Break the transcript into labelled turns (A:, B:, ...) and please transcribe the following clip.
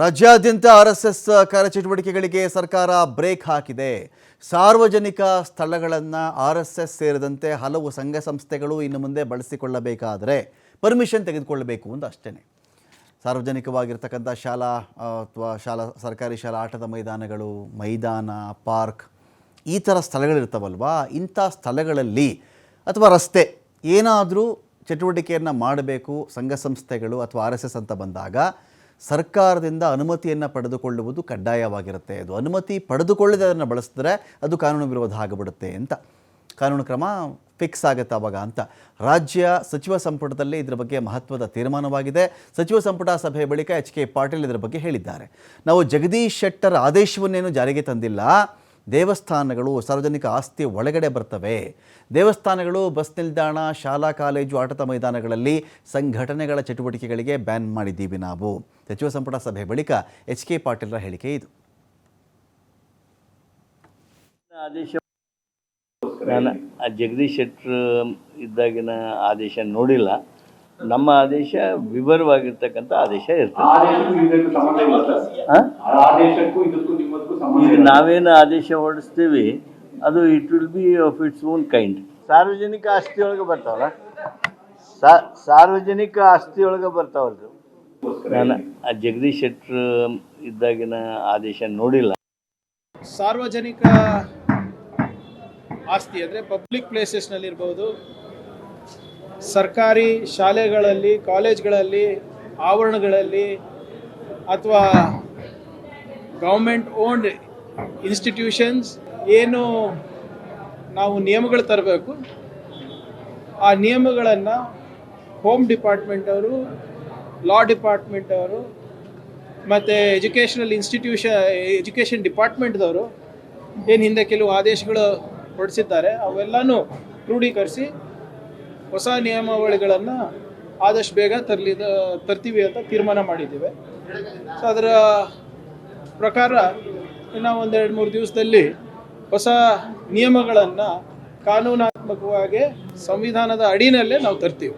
A: ರಾಜ್ಯಾದ್ಯಂತ R S S ಕಾರ್ಯಚಟುವಟಿಕೆಗಳಿಗೆ ಸರ್ಕಾರ break ಹಾಕಿದೆ. ಸಾರ್ವಜನಿಕ ಸ್ಥಳಗಳನ್ನು ಆರ್ ಎಸ್ ಎಸ್ ಸೇರಿದಂತೆ ಹಲವು ಸಂಘ ಸಂಸ್ಥೆಗಳು ಇನ್ನು ಮುಂದೆ ಬಳಸಿಕೊಳ್ಳಬೇಕಾದರೆ ಪರ್ಮಿಷನ್ ತೆಗೆದುಕೊಳ್ಳಬೇಕು ಅಂತ ಅಷ್ಟೇ ಸಾರ್ವಜನಿಕವಾಗಿರ್ತಕ್ಕಂಥ ಶಾಲಾ ಅಥವಾ ಶಾಲಾ, ಸರ್ಕಾರಿ ಶಾಲಾ ಆಟದ ಮೈದಾನಗಳು, ಮೈದಾನ, ಪಾರ್ಕ್, ಈ ಥರ ಸ್ಥಳಗಳಿರ್ತಾವಲ್ವಾ? ಇಂಥ ಸ್ಥಳಗಳಲ್ಲಿ ಅಥವಾ ರಸ್ತೆ ಏನಾದರೂ ಚಟುವಟಿಕೆಯನ್ನು ಮಾಡಬೇಕು, ಸಂಘ ಸಂಸ್ಥೆಗಳು ಅಥವಾ ಆರ್ ಎಸ್ ಎಸ್ ಅಂತ ಬಂದಾಗ ಸರ್ಕಾರದಿಂದ ಅನುಮತಿಯನ್ನು ಪಡೆದುಕೊಳ್ಳುವುದು ಕಡ್ಡಾಯವಾಗಿರುತ್ತೆ. ಅದು ಅನುಮತಿ ಪಡೆದುಕೊಳ್ಳದೆ ಅದನ್ನು ಬಳಸಿದ್ರೆ ಅದು ಕಾನೂನು ವಿರೋಧ ಆಗಿಬಿಡುತ್ತೆ ಅಂತ. ಕಾನೂನು ಕ್ರಮ ಫಿಕ್ಸ್ ಆಗುತ್ತೆ ಅವಾಗ ಅಂತ. ರಾಜ್ಯ ಸಚಿವ ಸಂಪುಟದಲ್ಲಿ ಇದರ ಬಗ್ಗೆ ಮಹತ್ವದ ತೀರ್ಮಾನವಾಗಿದೆ. ಸಚಿವ ಸಂಪುಟ ಸಭೆಯ ಬಳಿಕ ಎಚ್ ಕೆ ಪಾಟೀಲ್ ಇದರ ಬಗ್ಗೆ ಹೇಳಿದ್ದಾರೆ. ನಾವು ಜಗದೀಶ್ ಶೆಟ್ಟರ್ ಆದೇಶವನ್ನೇನು ಜಾರಿಗೆ ತಂದಿಲ್ಲ. ದೇವಸ್ಥಾನಗಳು ಸಾರ್ವಜನಿಕ ಆಸ್ತಿ ಒಳಗಡೆ ಬರ್ತವೆ. ದೇವಸ್ಥಾನಗಳು ಬಸ್ ನಿಲ್ದಾಣ ಶಾಲಾ ಕಾಲೇಜು ಆಟದ ಮೈದಾನಗಳಲ್ಲಿ ಸಂಘಟನೆಗಳ ಚಟುವಟಿಕೆಗಳಿಗೆ ಬ್ಯಾನ್ ಮಾಡಿದ್ದೀವಿ ನಾವು. ಸಚಿವ ಸಂಪುಟ ಸಭೆ ಬಳಿಕ ಎಚ್ ಕೆ ಪಾಟೀಲ್ರ ಹೇಳಿಕೆ ಇದು.
B: ಆದೇಶ ನಾನು ಆ ಜಗದೀಶ್ ಶೆಟ್ಟರ್ ಇದ್ದಾಗಿನ ಆದೇಶ ನೋಡಿಲ್ಲ. ನಮ್ಮ ಆದೇಶ ವಿವರವಾಗಿರ್ತಕ್ಕಂಥ ಆದೇಶ ಇರ್ತದೆ. ಈಗ ನಾವೇನು ಆದೇಶ ಹೊರಡಿಸ್ತೀವಿ ಅದು it will be of its own kind ಸಾರ್ವಜನಿಕ ಆಸ್ತಿ ಒಳಗೆ ಬರ್ತಾವಲ್ಲ ಸಾರ್ವಜನಿಕ ಆಸ್ತಿ ಒಳಗೆ ಬರ್ತಾವಲ್ರಿ ನಾನು ಆ ಜಗದೀಶ್ ಶೆಟ್ಟರ್ ಇದ್ದಾಗಿನ ಆದೇಶ ನೋಡಿಲ್ಲ.
C: ಸಾರ್ವಜನಿಕ ಆಸ್ತಿ ಅಂದರೆ ಪಬ್ಲಿಕ್ ಪ್ಲೇಸಸ್ನಲ್ಲಿರ್ಬೋದು ಸರ್ಕಾರಿ ಶಾಲೆಗಳಲ್ಲಿ ಕಾಲೇಜ್ಗಳಲ್ಲಿ ಆವರಣಗಳಲ್ಲಿ ಅಥವಾ ಗೌರ್ಮೆಂಟ್ ಓನ್ಡ್ ಇನ್ಸ್ಟಿಟ್ಯೂಷನ್ಸ್ ಏನು ನಾವು ನಿಯಮಗಳು ತರಬೇಕು, ಆ ನಿಯಮಗಳನ್ನು ಹೋಮ್ ಡಿಪಾರ್ಟ್ಮೆಂಟ್ ಅವರು, ಲಾ ಡಿಪಾರ್ಟ್ಮೆಂಟ್ ಅವರು, ಮತ್ತು ಎಜುಕೇಷನಲ್ ಇನ್ಸ್ಟಿಟ್ಯೂಷನ್ ಎಜುಕೇಷನ್ ಡಿಪಾರ್ಟ್ಮೆಂಟ್ದವರು ಏನು ಹಿಂದೆ ಕೆಲವು ಆದೇಶಗಳು ಹೊರಡಿಸಿದ್ದಾರೆ, ಅವೆಲ್ಲನೂ ಕ್ರೋಢೀಕರಿಸಿ ಹೊಸ ನಿಯಮಾವಳಿಗಳನ್ನು ಆದಷ್ಟು ಬೇಗ ತರಲಿದ, ತರ್ತೀವಿ ಅಂತ ತೀರ್ಮಾನ ಮಾಡಿದ್ದೇವೆ. ಸೊ ಅದರ ಪ್ರಕಾರ ಇನ್ನು ಒಂದೆರಡು ಮೂರು ದಿವಸದಲ್ಲಿ ಹೊಸ ನಿಯಮಗಳನ್ನು ಕಾನೂನಾತ್ಮಕವಾಗಿ ಸಂವಿಧಾನದ ಅಡಿನಲ್ಲೇ ನಾವು ತರ್ತೀವಿ.